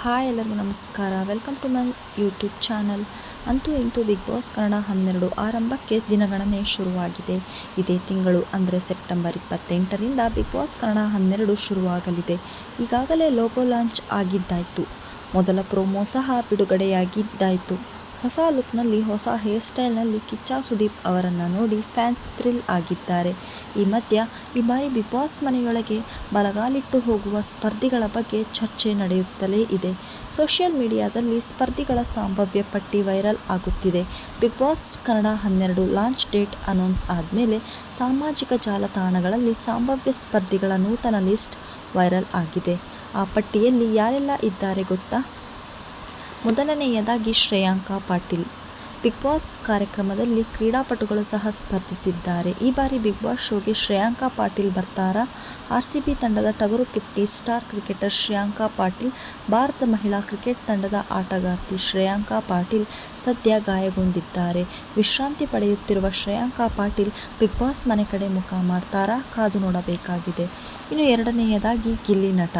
Hi ಎಲ್ಲರಿಗೂ ನಮಸ್ಕಾರ. Welcome to my YouTube channel ಅಂತೂ ಇಂತೂ ಬಿಗ್ ಬಾಸ್ ಕನ್ನಡ ಹನ್ನೆರಡು ಆರಂಭಕ್ಕೆ ದಿನಗಣನೆ ಶುರುವಾಗಿದೆ. ಇದೇ ತಿಂಗಳು ಅಂದರೆ ಸೆಪ್ಟೆಂಬರ್ ಇಪ್ಪತ್ತೆಂಟರಿಂದ ಬಿಗ್ ಬಾಸ್ ಕನ್ನಡ ಹನ್ನೆರಡು ಶುರುವಾಗಲಿದೆ. ಈಗಾಗಲೇ ಲೋಗೋ ಲಾಂಚ್ ಆಗಿದ್ದಾಯಿತು. ಮೊದಲ ಪ್ರೋಮೋ ಸಹ ಬಿಡುಗಡೆಯಾಗಿದ್ದಾಯಿತು. ಹೊಸ ಲುಕ್ನಲ್ಲಿ, ಹೊಸ ಹೇರ್ ಸ್ಟೈಲ್ನಲ್ಲಿ ಕಿಚ್ಚ ಸುದೀಪ್ ಅವರನ್ನು ನೋಡಿ ಫ್ಯಾನ್ಸ್ ಥ್ರಿಲ್ ಆಗಿದ್ದಾರೆ. ಈ ಮಧ್ಯ ಈ ಬಾರಿ ಬಿಗ್ ಬಾಸ್ ಮನೆಯೊಳಗೆ ಬಲಗಾಲಿಟ್ಟು ಹೋಗುವ ಸ್ಪರ್ಧಿಗಳ ಬಗ್ಗೆ ಚರ್ಚೆ ನಡೆಯುತ್ತಲೇ ಇದೆ. ಸೋಷಿಯಲ್ ಮೀಡಿಯಾದಲ್ಲಿ ಸ್ಪರ್ಧಿಗಳ ಸಂಭಾವ್ಯ ಪಟ್ಟಿ ವೈರಲ್ ಆಗುತ್ತಿದೆ. ಬಿಗ್ ಬಾಸ್ ಕನ್ನಡ ಹನ್ನೆರಡು ಲಾಂಚ್ ಡೇಟ್ ಅನೌನ್ಸ್ ಆದಮೇಲೆ ಸಾಮಾಜಿಕ ಜಾಲತಾಣಗಳಲ್ಲಿ ಸಂಭಾವ್ಯ ಸ್ಪರ್ಧಿಗಳ ನೂತನ ಲಿಸ್ಟ್ ವೈರಲ್ ಆಗಿದೆ. ಆ ಪಟ್ಟಿಯಲ್ಲಿ ಯಾರೆಲ್ಲ ಇದ್ದಾರೆ ಗೊತ್ತಾ? ಮೊದಲನೆಯದಾಗಿ ಶ್ರೇಯಾಂಕಾ ಪಾಟೀಲ್. ಬಿಗ್ ಬಾಸ್ ಕಾರ್ಯಕ್ರಮದಲ್ಲಿ ಕ್ರೀಡಾಪಟುಗಳು ಸಹ ಸ್ಪರ್ಧಿಸಿದ್ದಾರೆ. ಈ ಬಾರಿ ಬಿಗ್ ಬಾಸ್ ಶೋಗೆ ಶ್ರೇಯಾಂಕಾ ಪಾಟೀಲ್ ಬರ್ತಾರಾ. ಆರ್ ಸಿ ಬಿ ತಂಡದ ಟಗರು ಕಿಟ್ಟಿ ಸ್ಟಾರ್ ಕ್ರಿಕೆಟರ್ ಶ್ರೇಯಾಂಕಾ ಪಾಟೀಲ್, ಭಾರತ ಮಹಿಳಾ ಕ್ರಿಕೆಟ್ ತಂಡದ ಆಟಗಾರ್ತಿ ಶ್ರೇಯಾಂಕಾ ಪಾಟೀಲ್ ಸದ್ಯ ಗಾಯಗೊಂಡಿದ್ದಾರೆ. ವಿಶ್ರಾಂತಿ ಪಡೆಯುತ್ತಿರುವ ಶ್ರೇಯಾಂಕಾ ಪಾಟೀಲ್ ಬಿಗ್ ಬಾಸ್ ಮನೆ ಕಡೆ ಮುಖ ಮಾಡ್ತಾರಾ? ಕಾದು ನೋಡಬೇಕಾಗಿದೆ. ಇನ್ನು ಎರಡನೆಯದಾಗಿ ಗಿಲ್ಲಿ ನಟ.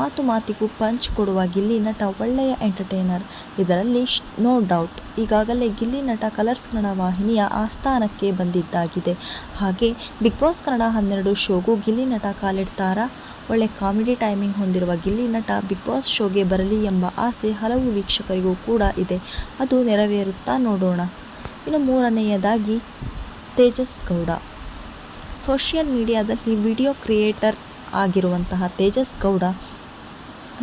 ಮಾತು ಮಾತಿಗೂ ಪಂಚ್ ಕೊಡುವ ಗಿಲ್ಲಿ ನಟ ಒಳ್ಳೆಯ ಎಂಟರ್ಟೈನರ್. ಇದರಲ್ಲಿ ನೋ ಡೌಟ್, ಈಗಾಗಲೇ ಗಿಲ್ಲಿ ನಟ ಕಲರ್ಸ್ ಕನ್ನಡ ವಾಹಿನಿಯ ಆಸ್ಥಾನಕ್ಕೆ ಬಂದಿದ್ದಾಗಿದೆ. ಹಾಗೆ ಬಿಗ್ ಬಾಸ್ ಕನ್ನಡ ಹನ್ನೆರಡು ಶೋಗೂ ಗಿಲ್ಲಿ ನಟ ಕಾಲಿಡ್ತಾರಾ ಒಳ್ಳೆ ಕಾಮಿಡಿ ಟೈಮಿಂಗ್ ಹೊಂದಿರುವ ಗಿಲ್ಲಿ ನಟ ಬಿಗ್ ಬಾಸ್ ಶೋಗೆ ಬರಲಿ ಎಂಬ ಆಸೆ ಹಲವು ವೀಕ್ಷಕರಿಗೂ ಕೂಡ ಇದೆ. ಅದು ನೆರವೇರುತ್ತಾ ನೋಡೋಣ. ಇನ್ನು ಮೂರನೆಯದಾಗಿ ತೇಜಸ್ ಗೌಡ. ಸೋಷಿಯಲ್ ಮೀಡಿಯಾದಲ್ಲಿ ವಿಡಿಯೋ ಕ್ರಿಯೇಟರ್ ಆಗಿರುವಂತಹ ತೇಜಸ್ ಗೌಡ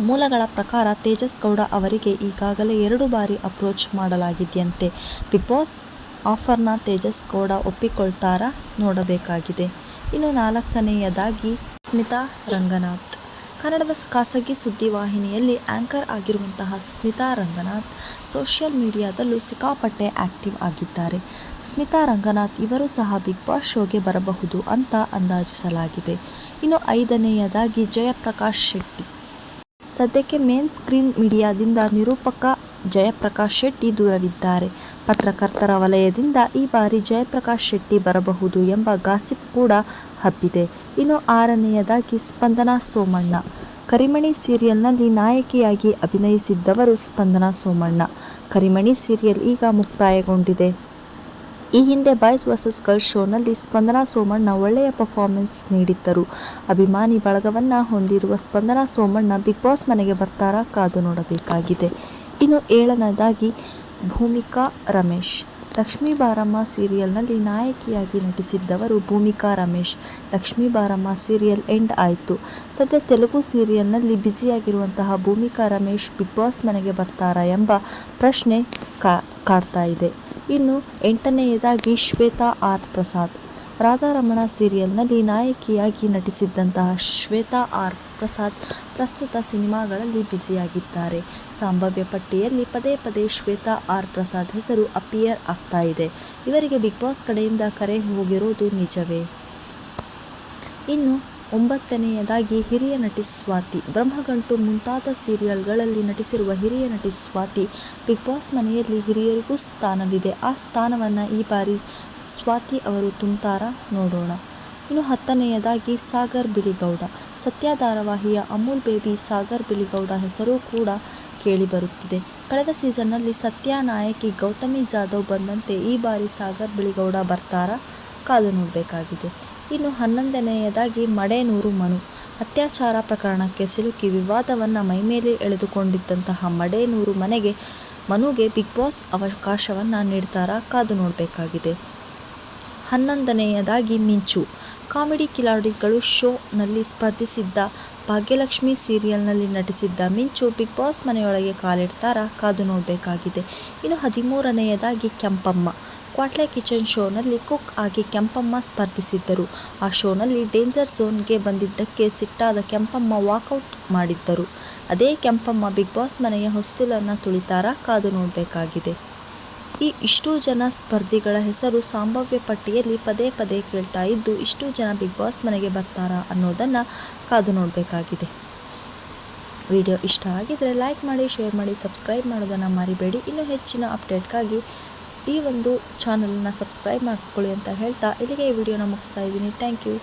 ಮೂಲಗಳ ಪ್ರಕಾರ ತೇಜಸ್ ಗೌಡ ಅವರಿಗೆ ಈಗಾಗಲೇ ಎರಡು ಬಾರಿ ಅಪ್ರೋಚ್ ಮಾಡಲಾಗಿದೆಯಂತೆ. ಬಿಗ್ ಬಾಸ್ ಆಫರ್ನ ತೇಜಸ್ ಗೌಡ ಒಪ್ಪಿಕೊಳ್ತಾರಾ ನೋಡಬೇಕಾಗಿದೆ. ಇನ್ನು ನಾಲ್ಕನೆಯದಾಗಿ ಸ್ಮಿತಾ ರಂಗನಾಥ್. ಕನ್ನಡದ ಖಾಸಗಿ ಸುದ್ದಿವಾಹಿನಿಯಲ್ಲಿ ಆ್ಯಂಕರ್ ಆಗಿರುವಂತಹ ಸ್ಮಿತಾ ರಂಗನಾಥ್ ಸೋಷಿಯಲ್ ಮೀಡಿಯಾದಲ್ಲೂ ಸಿಕ್ಕಾಪಟ್ಟೆ ಆ್ಯಕ್ಟಿವ್ ಆಗಿದ್ದಾರೆ. ಸ್ಮಿತಾ ರಂಗನಾಥ್ ಇವರು ಸಹ ಬಿಗ್ ಬಾಸ್ ಶೋಗೆ ಬರಬಹುದು ಅಂತ ಅಂದಾಜಿಸಲಾಗಿದೆ. ಇನ್ನು ಐದನೆಯದಾಗಿ ಜಯಪ್ರಕಾಶ್ ಶೆಟ್ಟಿ. ಸದ್ಯಕ್ಕೆ ಮೇನ್ ಸ್ಕ್ರೀನ್ ಮೀಡಿಯಾದಿಂದ ನಿರೂಪಕ ಜಯಪ್ರಕಾಶ್ ಶೆಟ್ಟಿ ದೂರವಿದ್ದಾರೆ. ಪತ್ರಕರ್ತರ ವಲಯದಿಂದ ಈ ಬಾರಿ ಜಯಪ್ರಕಾಶ್ ಶೆಟ್ಟಿ ಬರಬಹುದು ಎಂಬ ಗಾಸಿಪ್ ಕೂಡ ಹಬ್ಬಿದೆ. ಇನ್ನು ಆರನೆಯದಾಗಿ ಸ್ಪಂದನಾ ಸೋಮಣ್ಣ. ಕರಿಮಣಿ ಸೀರಿಯಲ್ನಲ್ಲಿ ನಾಯಕಿಯಾಗಿ ಅಭಿನಯಿಸಿದ್ದವರು ಸ್ಪಂದನಾ ಸೋಮಣ್ಣ. ಕರಿಮಣಿ ಸೀರಿಯಲ್ ಈಗ ಮುಕ್ತಾಯಗೊಂಡಿದೆ. ಈ ಹಿಂದೆ ಬಾಯ್ಸ್ ವರ್ಸಸ್ ಗರ್ಲ್ಸ್ ಶೋನಲ್ಲಿ ಸ್ಪಂದನಾ ಸೋಮಣ್ಣ ಒಳ್ಳೆಯ ಪರ್ಫಾರ್ಮೆನ್ಸ್ ನೀಡಿದ್ದರು. ಅಭಿಮಾನಿ ಬಳಗವನ್ನು ಹೊಂದಿರುವ ಸ್ಪಂದನಾ ಸೋಮಣ್ಣ ಬಿಗ್ ಬಾಸ್ ಮನೆಗೆ ಬರ್ತಾರಾ ಕಾದು ನೋಡಬೇಕಾಗಿದೆ. ಇನ್ನು ಏಳನೇದಾಗಿ ಭೂಮಿಕಾ ರಮೇಶ್. ಲಕ್ಷ್ಮೀ ಬಾರಮ್ಮ ಸೀರಿಯಲ್ನಲ್ಲಿ ನಾಯಕಿಯಾಗಿ ನಟಿಸಿದ್ದವರು ಭೂಮಿಕಾ ರಮೇಶ್. ಲಕ್ಷ್ಮೀ ಬಾರಮ್ಮ ಸೀರಿಯಲ್ ಎಂಡ್ ಆಯಿತು. ಸದ್ಯ ತೆಲುಗು ಸೀರಿಯಲ್ನಲ್ಲಿ ಬ್ಯುಸಿಯಾಗಿರುವಂತಹ ಭೂಮಿಕಾ ರಮೇಶ್ ಬಿಗ್ ಬಾಸ್ ಮನೆಗೆ ಬರ್ತಾರಾ ಎಂಬ ಪ್ರಶ್ನೆ ಕಾ, ಕಾಡ್ತಾ ಇದೆ. ಇನ್ನು ಎಂಟನೆಯದಾಗಿ ಶ್ವೇತಾ ಆರ್ ಪ್ರಸಾದ್. ರಾಧಾರಮಣ ಸೀರಿಯಲ್ನಲ್ಲಿ ನಾಯಕಿಯಾಗಿ ನಟಿಸಿದ್ದಂತಹ ಶ್ವೇತಾ ಆರ್ ಪ್ರಸಾದ್ ಪ್ರಸ್ತುತ ಸಿನಿಮಾಗಳಲ್ಲಿ ಬ್ಯುಸಿಯಾಗಿದ್ದಾರೆ. ಸಂಭಾವ್ಯ ಪಟ್ಟಿಯಲ್ಲಿ ಪದೇ ಪದೇ ಶ್ವೇತಾ ಆರ್ ಪ್ರಸಾದ್ ಹೆಸರು ಅಪಿಯರ್ ಆಗ್ತಾ ಇದೆ. ಇವರಿಗೆ ಬಿಗ್ ಬಾಸ್ ಕಡೆಯಿಂದ ಕರೆ ಹೋಗಿರೋದು ನಿಜವೇ? ಇನ್ನು ಒಂಬತ್ತನೆಯದಾಗಿ ಹಿರಿಯ ನಟಿ ಸ್ವಾತಿ. ಬ್ರಹ್ಮಗಂಟು ಮುಂತಾದ ಸೀರಿಯಲ್ಗಳಲ್ಲಿ ನಟಿಸಿರುವ ಹಿರಿಯ ನಟಿ ಸ್ವಾತಿ ಬಿಗ್ ಬಾಸ್ ಮನೆಯಲ್ಲಿ ಹಿರಿಯರಿಗೂ ಸ್ಥಾನವಿದೆ. ಆ ಸ್ಥಾನವನ್ನು ಈ ಬಾರಿ ಸ್ವಾತಿ ಅವರು ತುಂತಾರ ನೋಡೋಣ. ಇನ್ನು ಹತ್ತನೆಯದಾಗಿ ಸಾಗರ್ ಬಿಳಿಗೌಡ. ಸತ್ಯ ಧಾರಾವಾಹಿಯ ಅಮೂಲ್ ಬೇಬಿ ಸಾಗರ್ ಬಿಳಿಗೌಡ ಹೆಸರು ಕೂಡ ಕೇಳಿಬರುತ್ತಿದೆ ಕಳೆದ ಸೀಸನ್ನಲ್ಲಿ ಸತ್ಯ ನಾಯಕಿ ಗೌತಮಿ ಜಾಧವ್ ಬಂದಂತೆ ಈ ಬಾರಿ ಸಾಗರ್ ಬಿಳಿಗೌಡ ಬರ್ತಾರಾ ಕಾದು ನೋಡಬೇಕಾಗಿದೆ. ಇನ್ನು ಹನ್ನೊಂದನೆಯದಾಗಿ ಮಡೇನೂರು ಮನು. ಅತ್ಯಾಚಾರ ಪ್ರಕರಣಕ್ಕೆ ಸಿಲುಕಿ ವಿವಾದವನ್ನು ಮೈಮೇಲೆ ಎಳೆದುಕೊಂಡಿದ್ದಂತಹ ಮಡೇನೂರು ಮನೆಗೆ ಮನುಗೆ ಬಿಗ್ ಬಾಸ್ ಅವಕಾಶವನ್ನು ನೀಡ್ತಾರಾ ಕಾದು ನೋಡಬೇಕಾಗಿದೆ. ಹನ್ನೊಂದನೆಯದಾಗಿ ಮಿಂಚು. ಕಾಮಿಡಿ ಕಿಲಾಡಿಗಳು ಶೋನಲ್ಲಿ ಸ್ಪರ್ಧಿಸಿದ್ದ ಭಾಗ್ಯಲಕ್ಷ್ಮಿ ಸೀರಿಯಲ್ನಲ್ಲಿ ನಟಿಸಿದ್ದ ಮಿಂಚು ಬಿಗ್ ಬಾಸ್ ಮನೆಯೊಳಗೆ ಕಾಲಿಡ್ತಾರಾ ಕಾದು ನೋಡಬೇಕಾಗಿದೆ. ಇನ್ನು ಹದಿಮೂರನೆಯದಾಗಿ ಕೆಂಪಮ್ಮ. ಕ್ವಾಟ್ಲೆ ಕಿಚನ್ ಶೋನಲ್ಲಿ ಕುಕ್ ಆಗಿ ಕೆಂಪಮ್ಮ ಸ್ಪರ್ಧಿಸಿದ್ದರು. ಆ ಶೋನಲ್ಲಿ ಡೇಂಜರ್ ಝೋನ್ಗೆ ಬಂದಿದ್ದಕ್ಕೆ ಸಿಟ್ಟಾದ ಕೆಂಪಮ್ಮ ವಾಕೌಟ್ ಮಾಡಿದ್ದರು. ಅದೇ ಕೆಂಪಮ್ಮ ಬಿಗ್ ಬಾಸ್ ಮನೆಯ ಹೊಸ್ತಿಲನ್ನು ತುಳಿತಾರಾ ಕಾದು ನೋಡಬೇಕಾಗಿದೆ. ಈ ಇಷ್ಟು ಜನ ಸ್ಪರ್ಧಿಗಳ ಹೆಸರು ಸಂಭಾವ್ಯ ಪಟ್ಟಿಯಲ್ಲಿ ಪದೇ ಪದೇ ಕೇಳ್ತಾ ಇದ್ದು, ಇಷ್ಟು ಜನ ಬಿಗ್ ಬಾಸ್ ಮನೆಗೆ ಬರ್ತಾರಾ ಅನ್ನೋದನ್ನು ಕಾದು ನೋಡಬೇಕಾಗಿದೆ. ವಿಡಿಯೋ ಇಷ್ಟ ಆಗಿದ್ದರೆ ಲೈಕ್ ಮಾಡಿ, ಶೇರ್ ಮಾಡಿ, ಸಬ್ಸ್ಕ್ರೈಬ್ ಮಾಡೋದನ್ನು ಮರಿಬೇಡಿ. ಇನ್ನೂ ಹೆಚ್ಚಿನ ಅಪ್ಡೇಟ್ಗಾಗಿ ಈ ಒಂದು ಚಾನಲನ್ನು ಸಬ್ಸ್ಕ್ರೈಬ್ ಮಾಡ್ಕೊಳ್ಳಿ ಅಂತ ಹೇಳ್ತಾ ಇಲ್ಲಿಗೆ ಈ ವಿಡಿಯೋನ ಮುಗಿಸ್ತಾ ಇದ್ದೀನಿ. Thank you